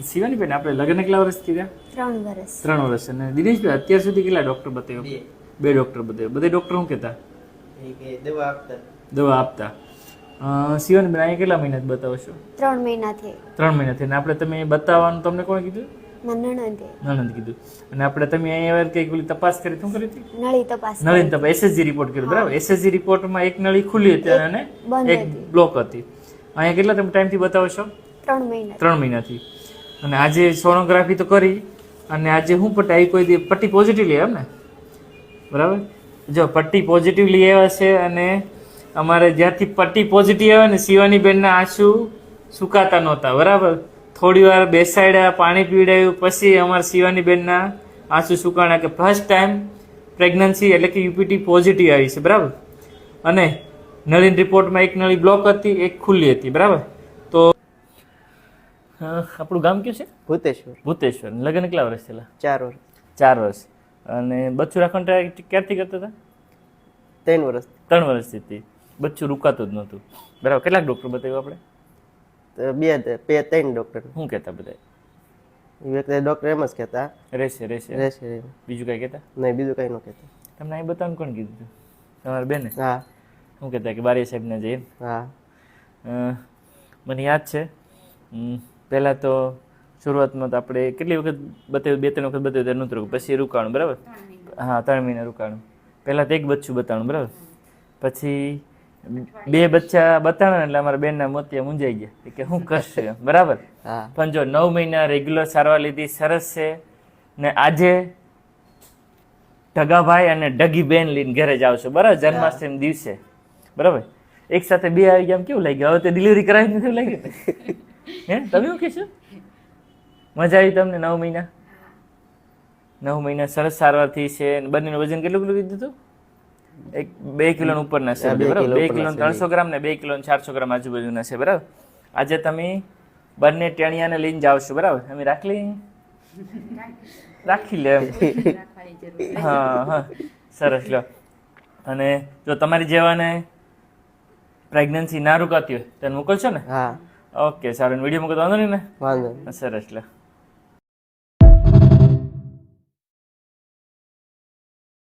શિવાની બેન આપણે લગ્ન કેટલા વર્ષથી થયા ત્રણ વર્ષ. ત્રણ વર્ષ. અને દિનેશભાઈ અત્યાર સુધી કેટલા ડોક્ટર બતાવ્યો? બે. ડોક્ટર બતાવ્યો. બધા ડોક્ટર શું કહેતા? દવા આપતા. દવા આપતા. શિવાનીબેન અહીંયા કેટલા મહિના બતાવો છો ત્રણ મહિનાથી ત્રણ મહિનાથી અને આપણે તમે બતાવવાનું તમને કોણ કીધું? નણંદ. કીધું. અને આપણે તમે અહીંયા વાર કઈ ઓલી તપાસ કરી શું કરી હતી? નળી તપાસ નળી તપાસ એસએસજી રિપોર્ટ કર્યો બરાબર? એસએસજી રિપોર્ટમાં એક નળી ખુલ્લી હતી અને એક બ્લોક હતી. અહીંયા કેટલા તમે ટાઈમથી બતાવો છો ત્રણ મહિના ત્રણ મહિનાથી અને આજે સોનોગ્રાફી તો કરી, અને આજે હું પટ્ટી આવી કોઈ પટ્ટી પોઝિટિવ લે એમ ને? બરાબર? જો, પટ્ટી પોઝિટિવ લઈ આવ્યા છે અને અમારે જ્યાંથી પટ્ટી પોઝિટિવ આવે ને શિવાની બેનના આંસુ સુકાતા નહોતા, બરાબર? થોડી વાર બેસાડ્યા, પાણી પીવડાવ્યું પછી અમારા શિવાની બેનના આંસુ સુકાણા કે ફર્સ્ટ ટાઈમ પ્રેગ્નન્સી એટલે કે યુપીટી પોઝિટિવ આવી છે, બરાબર? અને નળીન રિપોર્ટમાં એક નળી બ્લોક હતી, એક ખુલ્લી હતી, બરાબર? આપણું ગામ કયું છે? ભૂતેશ્વર. ભૂતેશ્વર. લગ્ન કેટલા વર્ષ થયેલા? ચાર વર્ષ. ચાર વર્ષ. અને બચ્ચું રાખવાનું ટ્રાય ક્યારથી કરતા હતા? ત્રણ વર્ષ. ત્રણ વર્ષથી હતી બચ્ચું રૂકાતું જ નહોતું. બરાબર કેટલાક ડૉક્ટર બતાવ્યું આપણે? બે બે ત્રણ ડૉક્ટર શું કહેતા બધા વ્યક્તિ ડૉક્ટર એમ જ કહેતા. રહેશે રહેશે. રહેશે બીજું કાંઈ કહેતા? નહીં બીજું કંઈ ન કહેતા. તમને અહીં બતાવવાનું કોણ કીધું તમારા બેને? હા. શું કહેતા કે બારી સાહેબને જઈને હા. મને યાદ છે. પહેલાં તો શરૂઆતમાં તો આપણે કેટલી વખત બતાવ્યું બે ત્રણ વખત બતાવ્યું ત્યારે નહોતું. પછી રોકાણું બરાબર? હા ત્રણ મહિના રોકાણું. પહેલાં તો એક બચ્ચું બતાવણું બરાબર? પછી બે બચ્ચા બતાવ્યા એટલે અમારા બેનના મોતિયા મૂંઝાઈ ગયા. કે હું કરશે બરાબર? હા. પણ જો નવ મહિના રેગ્યુલર સારવાર લીધી સરસ છે. ને આજે ઢગાભાઈ અને ઢગી બેન લઈને ઘરે જાવ છો. બરાબર? જન્માષ્ટમી દિવસે. બરાબર? એક સાથે બે આવી ગયા કેવું લાગ્યું? હવે તો ડિલિવરી કરાવી નથી લાગ્યું? હે? તમે શું કહેશો? મજા આવી તમને નવ મહિના? નવ મહિના સરસ સારવારથી છે બંનેનું વજન કેટલું કેટલું કીધું હતું એક બે કિલો ઉપરના છે બરાબર? બે કિલો. ત્રણસો ગ્રામ ને બે કિલો ચારસો ગ્રામ આજુબાજુના છે બરાબર? આજે તમે બંને ટેણિયાને લઈને જાવ છો બરાબર? અમે રાખી લઈએ? રાખી લે હા હા. સરસ લો અને જો તમારી જેવાને પ્રેગ્નન્સી ના રૂકાતી હોય તો મોકલશો ને? હા. ઓકે સારું વીડિયો મોકલતો વાંધો નહીં ને? વાંધો સરસ લો